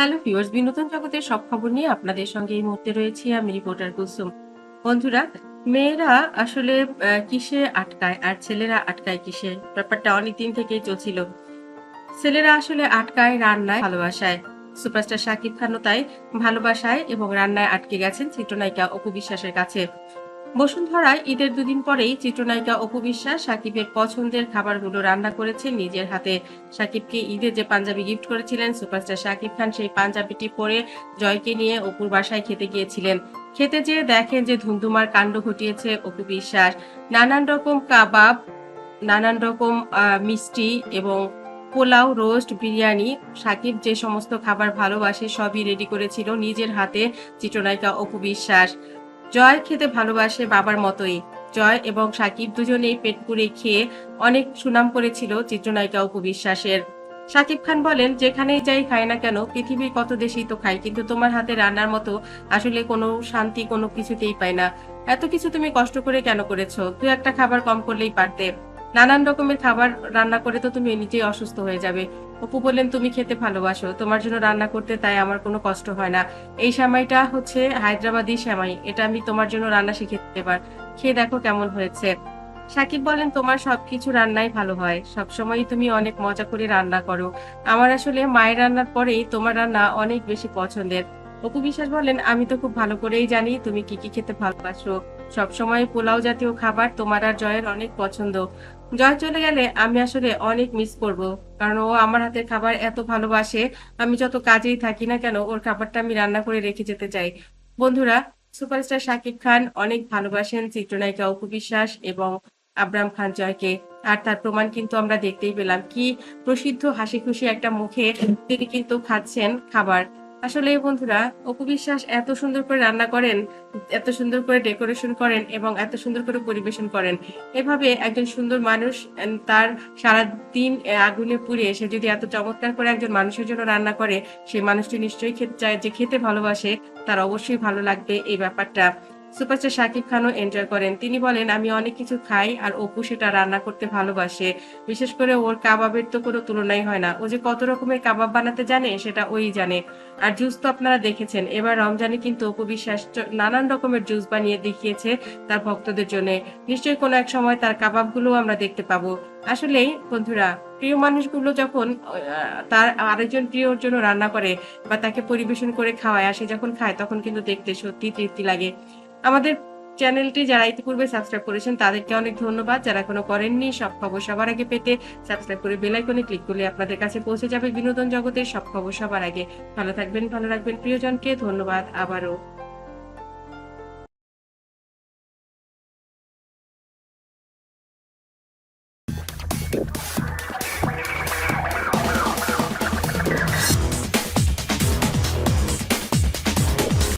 Hello viewers, বিনোদন জগতের সব খবর নিয়ে আপনাদের সঙ্গে এই মুহূর্তে রয়েছি আমি রিপোর্টার কুসুম। বন্ধুরা, মেয়েরা আসলে কিসে আটকায় আর ছেলেরা আটকায় কিসে? ব্যাপারটা অনেকদিন থেকেই চলছিল। ছেলেরা আসলে আটকায় রান্নায় ভালোবাসায়। সুপারস্টার শাকিব খানও তাই ভালোবাসায় এবং রান্নায় আটকে গেছেন চিত্রনায়িকা অপু বিশ্বাসের কাছে। বসুন্ধরায় ঈদের দুদিন পরেই চিত্রনায়িকা অপু বিশ্বাস সাকিবের পছন্দের খাবারগুলো রান্না করেছেন নিজের হাতে। সাকিবকে ঈদে যে পাঞ্জাবি গিফট করেছিলেন সুপারস্টার শাকিব খান সেই পাঞ্জাবিটি পরে জয়কে নিয়ে অপুর বাসায় খেতে গিয়েছিলেন। খেতে যেয়ে দেখেন যে ধুমধুমার কাণ্ড ঘটিয়েছে অপু বিশ্বাস। নানান রকম কাবাব, নানান রকম মিষ্টি এবং পোলাও, রোস্ট, বিরিয়ানি সাকিব যে সমস্ত খাবার ভালোবাসে সবই রেডি করেছিল নিজের হাতে চিত্রনায়িকা অপু বিশ্বাস। জয় খেতে ভালোবাসে বাবার মতোই। জয় এবং সাকিব দুজনেই পেট পুড়ে খেয়ে অনেক সুনাম করেছিল চিত্রনায়িকা অপু বিশ্বাসের। সাকিব খান বলেন, যেখানেই যাই খাই না কেন পৃথিবীর কত দেশেই তো খাই কিন্তু তোমার হাতে রান্নার মতো আসলে কোনো শান্তি কোনো কিছুতেই পায় না। এত কিছু তুমি কষ্ট করে কেন করেছ? তুই একটা খাবার কম করলেই পারতে। নানান রকমের খাবার রান্না করে তো তুমি নিজেই অসুস্থ হয়ে যাবে। অপু বললেন, তুমি খেতে ভালোবাসো। তোমার জন্য রান্না করতে তাই আমার কোনো কষ্ট হয় না। এই সেমাইটা হচ্ছে হায়দ্রাবাদি সেমাই। এটা আমি তোমার জন্য রান্না শিখে দিতে পার খেয়ে দেখো কেমন হয়েছে। সাকিব বলেন তোমার সবকিছু রান্নাই ভালো হয়। সবসময়ই তুমি অনেক মজা করে রান্না করো। আমার আসলে মায়ের রান্নার পরেই তোমার রান্না অনেক বেশি পছন্দের। অপু বিশ্বাস বলেন আমি তো খুব ভালো করেই জানি তুমি কি কি খেতে ভালোবাসো। সবসময় পোলাও জাতীয় খাবার তোমার আর জয়ের অনেক পছন্দ। জয় চলে গেলে আমি আসলে অনেক মিস করব। কারণ ও আমার হাতের খাবার এত ভালোবাসে, আমি যত কাজেই থাকি না কেন, ওর খাবারটা আমি রান্না করে রেখে যেতে চাই। বন্ধুরা, সুপারস্টার শাকিব খান অনেক ভালোবাসেন চিত্রনায়িকা অপু বিশ্বাস এবং আব্রাম খান জয়কে। আর তার প্রমাণ কিন্তু আমরা দেখতেই পেলাম কি প্রসিদ্ধ হাসি খুশি একটা মুখে তিনি কিন্তু খাচ্ছেন খাবার। আসলে বন্ধুরা, অপু বিশ্বাস এত সুন্দর করে রান্না করেন, এত সুন্দর করে ডেকোরেশন করেন এবং এত সুন্দর করে পরিবেশন করেন। এভাবে একজন সুন্দর মানুষ তার সারা দিন আগুনে পুড়ে সে যদি এত চমৎকার করে একজন মানুষের জন্য রান্না করে সেই মানুষটি নিশ্চয়ই খেতে চায়, যে খেতে ভালোবাসে, তার অবশ্যই ভালো লাগবে এই ব্যাপারটা। সুপারস্টার শাকিব খানও এনজয় করেন। তিনি বলেন, আমি অনেক কিছু খাই আর অপু সেটা রান্না করতে ভালোবাসে। বিশেষ করে ওর কাবাবের তো কোনো তুলনাই হয় না। ও যে কত রকমের কাবাব বানাতে জানে, সেটা ওই জানে। আর জুস তো আপনারা দেখেছেন। এবার রমজানে কিন্তু অপু বিশ্বাস নানান রকমের জুস বানিয়ে দেখিয়েছে তার ভক্তদের জন্য। নিশ্চয়ই কোনো এক সময় তার কাবাবগুলো আমরা দেখতে পাবো। আসলেই, বন্ধুরা, প্রিয় মানুষগুলো যখন তার আরেকজন প্রিয়র জন্য রান্না করে বা তাকে পরিবেশন করে খাওয়ায়, আর সে যখন খায়, তখন কিন্তু দেখতে সত্যি তৃপ্তি লাগে। আমাদের চ্যানেলটি যারা ইতিপূর্বে সাবস্ক্রাইব করেছেন, তাদেরকে অনেক ধন্যবাদ। যারা এখনও করেননি, সব খবর সবার আগে পেতে সাবস্ক্রাইব করে বেল আইকনে ক্লিক করলে আপনাদের কাছে পৌঁছে যাবে বিনোদন জগতের সব খবর সবার আগে। ভালো থাকবেন, ভালো রাখবেন প্রিয়জনকে। ধন্যবাদ, আবারও।